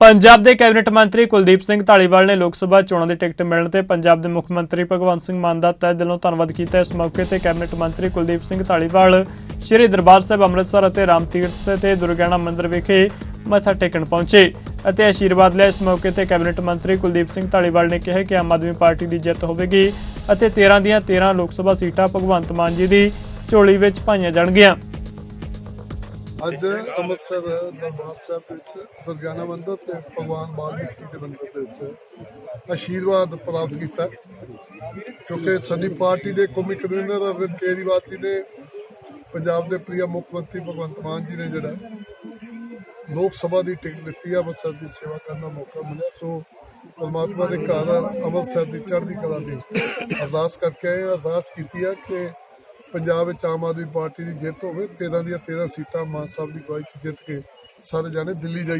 ਪੰਜਾਬ ਦੇ ਕੈਬਨਿਟ ਮੰਤਰੀ ਕੁਲਦੀਪ ਸਿੰਘ ਢਾਲੀਵਾਲ ਨੇ ਲੋਕ ਸਭਾ ਚੋਣਾਂ ਦੀ ਟਿਕਟ ਮਿਲਣ ਤੇ ਪੰਜਾਬ ਦੇ ਮੁੱਖ ਮੰਤਰੀ ਭਗਵੰਤ ਸਿੰਘ ਮਾਨ ਦਾ ਤਹਿ ਦਿਲੋਂ ਧੰਨਵਾਦ ਕੀਤਾ। ਇਸ ਮੌਕੇ ਤੇ ਕੈਬਨਿਟ ਮੰਤਰੀ ਕੁਲਦੀਪ ਸਿੰਘ ਢਾਲੀਵਾਲ ਸ਼੍ਰੀ ਦਰਬਾਰ ਸਾਹਿਬ ਅੰਮ੍ਰਿਤਸਰ ਅਤੇ ਰਾਮ ਤੀਰਥ ਤੇ ਦੁਰਗਿਆਣਾ ਮੰਦਿਰ ਵਿਖੇ ਮੱਥਾ ਟੇਕਣ ਪਹੁੰਚੇ ਅਤੇ ਆਸ਼ੀਰਵਾਦ ਲਿਆ। ਇਸ ਮੌਕੇ ਤੇ ਕੈਬਨਿਟ ਮੰਤਰੀ ਕੁਲਦੀਪ ਸਿੰਘ ਢਾਲੀਵਾਲ ਨੇ ਕਿਹਾ ਕਿ ਆਮ ਆਦਮੀ ਪਾਰਟੀ ਦੀ ਜਿੱਤ ਹੋਵੇਗੀ ਅਤੇ 13 ਦੀਆਂ 13 ਲੋਕ ਸਭਾ ਸੀਟਾਂ ਭਗਵੰਤ ਮਾਨ ਜੀ ਦੀ ਝੋਲੀ ਵਿੱਚ ਪਾਈਆਂ ਜਾਣਗੀਆਂ। ਅੱਜ ਅੰਮ੍ਰਿਤਸਰ ਦਰਬਾਰ ਸਾਹਿਬ ਵਿੱਚ ਦੁਰਗਿਆਨਾ ਮੰਦਿਰ ਤੇ ਭਗਵਾਨ ਵਾਲਮੀਕੀ ਦੇ ਮੰਦਿਰ ਦੇ ਵਿੱਚ ਆਸ਼ੀਰਵਾਦ ਪ੍ਰਾਪਤ ਕੀਤਾ। ਕਿਉਂਕਿ ਸਾਡੀ ਪਾਰਟੀ ਦੇ ਕੌਮੀ ਕਨਵੀਨਰ ਅਰਵਿੰਦ ਕੇਜਰੀਵਾਲ ਜੀ ਨੇ ਪੰਜਾਬ ਦੇ ਪ੍ਰਿਆ ਮੁੱਖ ਮੰਤਰੀ ਭਗਵੰਤ ਮਾਨ ਜੀ ਨੇ ਜਿਹੜਾ ਲੋਕ ਸਭਾ ਦੀ ਟਿਕਟ ਦਿੱਤੀ ਆ ਅੰਮ੍ਰਿਤਸਰ ਦੀ ਸੇਵਾ ਕਰਨ ਦਾ ਮੌਕਾ ਮਿਲਿਆ। ਸੋ ਪਰਮਾਤਮਾ ਦੇ ਘਰ ਅੰਮ੍ਰਿਤਸਰ ਦੀ ਚੜ੍ਹਦੀ ਕਲਾ ਦੀ ਅਰਦਾਸ ਕਰਕੇ। ਅਰਦਾਸ ਕੀਤੀ ਆ ਕਿ ਪੰਜਾਬ ਵਿੱਚ ਆਮ ਆਦਮੀ ਪਾਰਟੀ ਦੀ ਜਿੱਤ ਹੋਵੇ 13 ਦੀਆਂ 13 ਸੀਟਾਂ ਮਾਨ ਸਾਹਿਬ ਦੀ ਅਗਵਾਈ 'ਚ ਜਿੱਤ ਕੇ ਸਾਰੇ ਜਾਣੇ ਦਿੱਲੀ ਜਾਈਏ।